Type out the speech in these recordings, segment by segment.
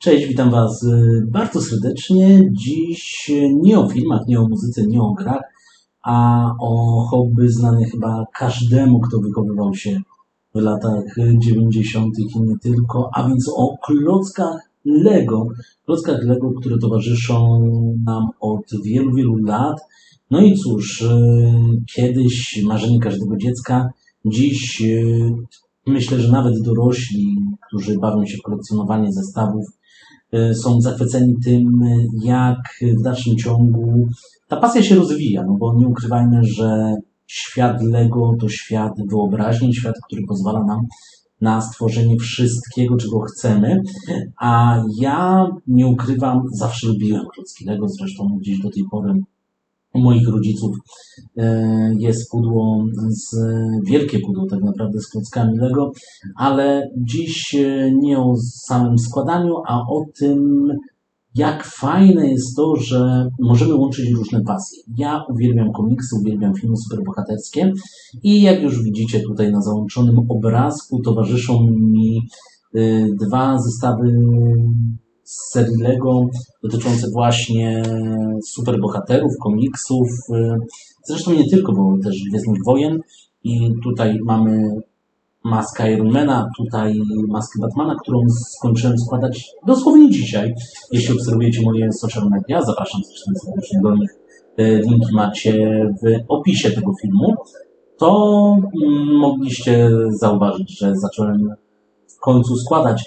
Cześć, witam Was y, bardzo serdecznie. Dziś nie o filmach, nie o muzyce, nie o grach, a o hobby znane chyba każdemu, kto wychowywał się w latach 90. i nie tylko, a więc o klockach Lego. Klockach Lego, które towarzyszą nam od wielu, wielu lat. No i cóż, y, kiedyś marzenie każdego dziecka, dziś y, myślę, że nawet dorośli, którzy bawią się w kolekcjonowanie zestawów, y, są zachwyceni tym, jak w dalszym ciągu ta pasja się rozwija, no bo nie ukrywajmy, że świat Lego to świat wyobraźni, świat, który pozwala nam na stworzenie wszystkiego, czego chcemy, a ja nie ukrywam, zawsze lubiłem klocki Lego, zresztą gdzieś do tej pory moich rodziców e, jest pudło, z, wielkie pudło tak naprawdę z klockami Lego, ale dziś e, nie o samym składaniu, a o tym, jak fajne jest to, że możemy łączyć różne pasje. Ja uwielbiam komiksy, uwielbiam filmy superbohaterskie i jak już widzicie tutaj na załączonym obrazku towarzyszą mi e, dwa zestawy serii Lego dotyczące właśnie superbohaterów, komiksów, zresztą nie tylko, bo też Gwiezdnych Wojen. I tutaj mamy maskę Ironmana, tutaj maskę Batmana, którą skończyłem składać dosłownie dzisiaj. Jeśli obserwujecie moje social media, zapraszam serdecznie do nich, y, linki macie w opisie tego filmu, to mm, mogliście zauważyć, że zacząłem w końcu składać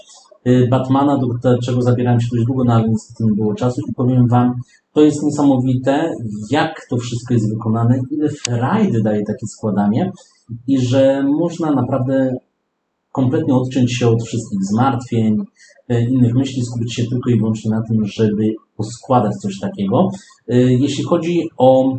Batmana, do czego zabierałem się dość długo, no ale niestety nie było czasu i powiem Wam, to jest niesamowite, jak to wszystko jest wykonane, ile frajdy daje takie składanie i że można naprawdę kompletnie odciąć się od wszystkich zmartwień, y, innych myśli, skupić się tylko i wyłącznie na tym, żeby poskładać coś takiego. Y, jeśli chodzi o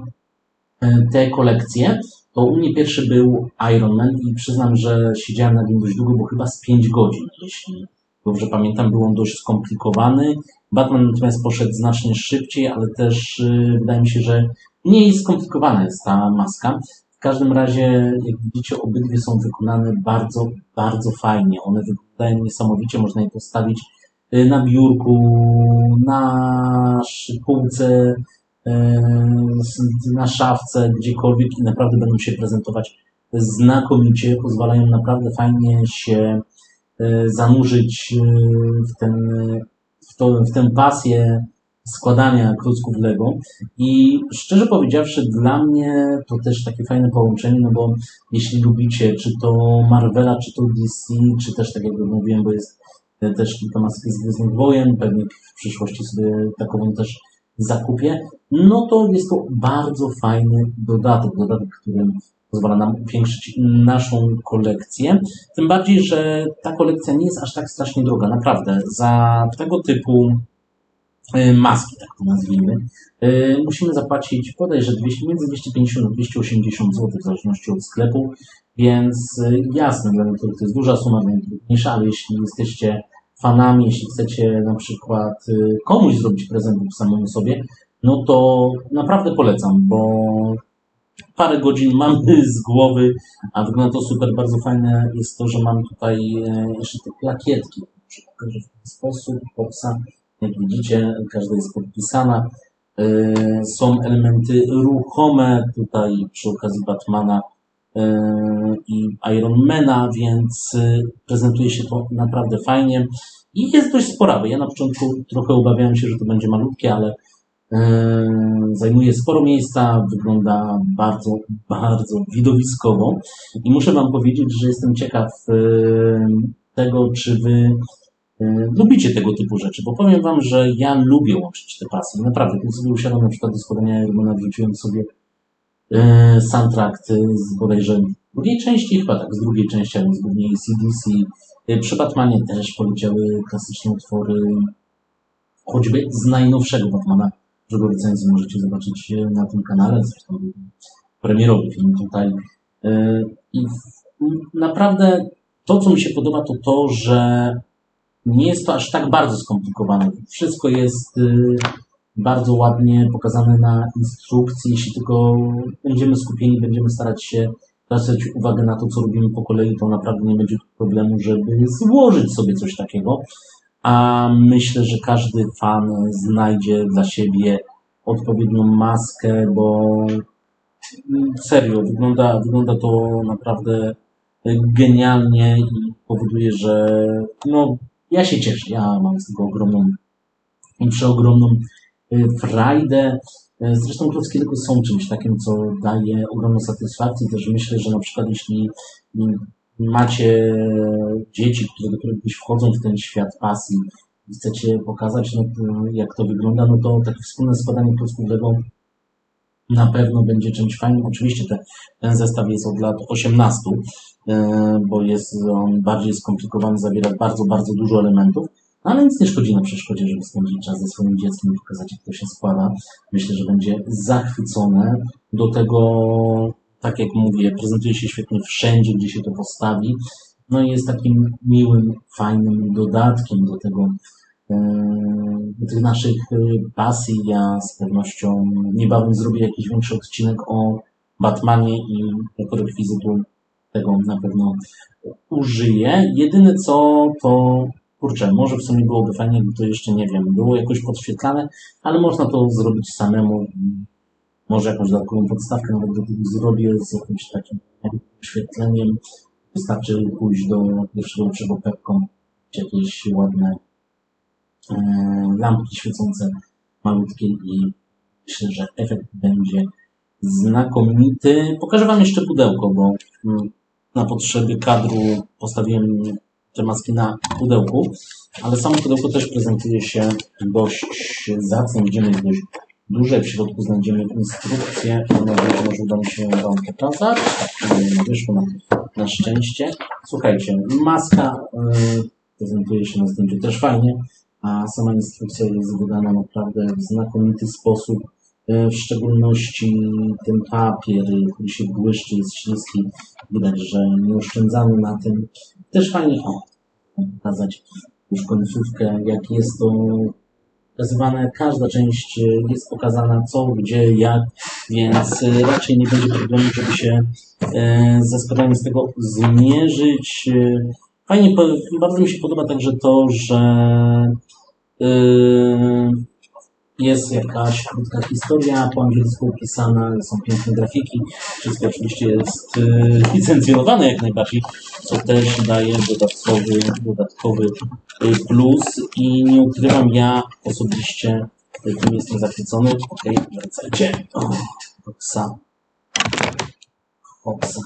te kolekcje, to u mnie pierwszy był Iron Man i przyznam, że siedziałem na nim dość długo, bo chyba z 5 godzin, jeśli dobrze pamiętam, był on dość skomplikowany. Batman natomiast poszedł znacznie szybciej, ale też yy, wydaje mi się, że mniej skomplikowana jest ta maska. W każdym razie, jak widzicie, obydwie są wykonane bardzo, bardzo fajnie. One wyglądają niesamowicie, można je postawić y, na biurku, na półce, y, na szafce, gdziekolwiek i naprawdę będą się prezentować znakomicie, pozwalają naprawdę fajnie się zanurzyć e, w, ten, w, to, w tę pasję składania klocków Lego. I szczerze powiedziawszy, dla mnie to też takie fajne połączenie, no bo jeśli lubicie, czy to Marvela, czy to DC, czy też tak jak mówiłem, bo jest e, też kilka masek z Gwiezdnych Wojen, pewnie w przyszłości sobie takową też zakupię, no to jest to bardzo fajny dodatek, dodatek, którym pozwala nam upiększyć naszą kolekcję. Tym bardziej, że ta kolekcja nie jest aż tak strasznie droga. Naprawdę, za tego typu y, maski, tak to nazwijmy, y, musimy zapłacić bodajże 200, między 250 a 280 zł w zależności od sklepu, więc y, jasne, dla niektórych to jest duża suma, dla niektórych mniejsza, ale jeśli jesteście fanami, jeśli chcecie na przykład komuś zrobić prezent lub samemu sobie, no to naprawdę polecam, bo parę godzin mamy z głowy, a wygląda to super. Bardzo fajne jest to, że mamy tutaj e, jeszcze te plakietki. Pokażę w ten sposób. Popsa, jak widzicie, każda jest podpisana. E, są elementy ruchome tutaj przy okazji Batmana e, i Ironmana, więc prezentuje się to naprawdę fajnie. I jest dość spora, bo ja na początku trochę obawiałem się, że to będzie malutkie, ale Zajmuje sporo miejsca, wygląda bardzo, bardzo widowiskowo i muszę Wam powiedzieć, że jestem ciekaw tego, czy Wy lubicie tego typu rzeczy, bo powiem Wam, że ja lubię łączyć te pasje. Naprawdę, kiedy sobie usiadłem na przykład do składania Ironmana, wrzuciłem sobie soundtrack z bodajże drugiej części, chyba tak, z drugiej części, ale z głównie CDC. Przy Batmanie też poleciały klasyczne utwory, choćby z najnowszego Batmana Drugą recenzję możecie zobaczyć na tym kanale, zresztą premierowy film tutaj. E, I naprawdę to, co mi się podoba, to to, że nie jest to aż tak bardzo skomplikowane. Wszystko jest e, bardzo ładnie pokazane na instrukcji. Jeśli tylko będziemy skupieni, będziemy starać się zwracać uwagę na to, co robimy po kolei, to naprawdę nie będzie problemu, żeby złożyć sobie coś takiego. A myślę, że każdy fan znajdzie dla siebie odpowiednią maskę, bo serio, wygląda, wygląda to naprawdę genialnie i powoduje, że no, ja się cieszę, ja mam z tego ogromną i przeogromną y, frajdę. Y, Zresztą klocki Lego są czymś takim, co daje ogromną satysfakcję. Też myślę, że na przykład jeśli macie dzieci, które dopiero gdzieś wchodzą w ten świat pasji i chcecie pokazać, no, jak to wygląda, no to takie wspólne składanie klocków Lego na pewno będzie czymś fajnym. Oczywiście te, ten zestaw jest od lat 18, e, bo jest on bardziej skomplikowany, zawiera bardzo, bardzo dużo elementów, no, ale nic nie szkodzi na przeszkodzie, żeby spędzić czas ze swoim dzieckiem i pokazać, jak to się składa. Myślę, że będzie zachwycone. Do tego, tak jak mówię, prezentuje się świetnie wszędzie, gdzie się to postawi. No i jest takim miłym, fajnym dodatkiem do tego, e, do tych naszych e, pasji. Ja z pewnością niebawem zrobię jakiś większy odcinek o Batmanie i jako rekwizytu tego na pewno użyję. Jedyne co, to kurczę, może w sumie byłoby fajnie, gdyby to jeszcze, nie wiem, było jakoś podświetlane, ale można to zrobić samemu. Może jakąś dodatkową podstawkę nawet do zrobię z jakimś takim oświetleniem. Wystarczy pójść do pierwszego lepszego pepką, jakieś ładne e, lampki świecące, malutkie i myślę, że efekt będzie znakomity. Pokażę Wam jeszcze pudełko, bo mm, na potrzeby kadru postawiłem te maski na pudełku, ale samo pudełko też prezentuje się dość zacnie. Widzimy dość duże. W środku znajdziemy instrukcję. Może uda mi się Wam pokazać. Tak, nie wyszło na, na szczęście. Słuchajcie, maska y, prezentuje się na zdjęciu też fajnie, a sama instrukcja jest wydana naprawdę w znakomity sposób. Y, W szczególności ten papier, który się błyszczy, jest śliski. Widać, że nie oszczędzano na tym. Też fajnie o, pokazać już końcówkę, jak jest to pokazywane. Każda część y, jest pokazana co, gdzie, jak, więc y, raczej nie będzie problemu, żeby się e, ze składaniem z tego zmierzyć. Y, Fajnie, bardzo mi się podoba także to, że jest jakaś krótka historia po angielsku opisana, są piękne grafiki, wszystko oczywiście jest y, licencjonowane jak najbardziej, co też daje dodatkowy, dodatkowy plus i nie ukrywam, ja osobiście tym jestem zachwycony. Okej, wracajcie. O, Hopsa. Hopsa.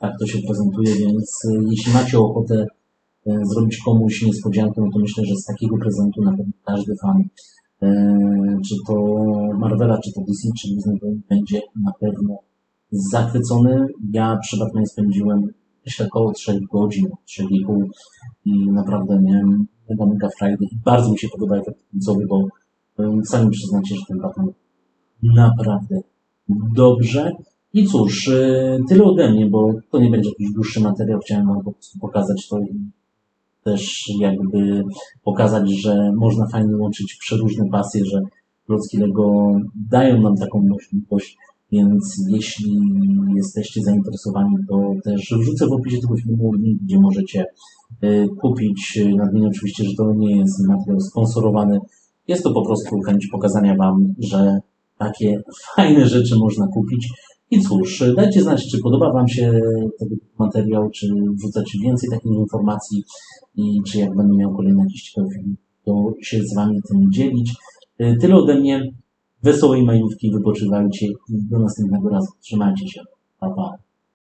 Tak to się prezentuje, więc y, jeśli macie ochotę y, zrobić komuś niespodziankę, no to myślę, że z takiego prezentu na pewno każdy fan czy to Marvela, czy to DC, czy Disney będzie na pewno zachwycony. Ja przy Batmanie spędziłem myślę około 3 godzin, 3,5 i naprawdę miałem mega, mega frajdy i bardzo mi się podoba efekt końcowy, bo e, sami przyznacie, że ten Batman naprawdę dobrze. I cóż, e, tyle ode mnie, bo to nie będzie jakiś dłuższy materiał, chciałem wam po prostu pokazać to i też jakby pokazać, że można fajnie łączyć przeróżne pasje, że klocki Lego dają nam taką możliwość, więc jeśli jesteście zainteresowani, to też wrzucę w opisie tego filmu link, gdzie możecie y, kupić. Nadmienię oczywiście, że to nie jest materiał sponsorowany. Jest to po prostu chęć pokazania Wam, że takie fajne rzeczy można kupić. I cóż, dajcie znać, czy podoba Wam się ten materiał, czy wrzucać więcej takich informacji i czy jak będę miał kolejny jakiś to się z Wami tym dzielić. Tyle ode mnie. Wesołej majówki, wypoczywajcie i do następnego razu. Trzymajcie się. Pa, pa.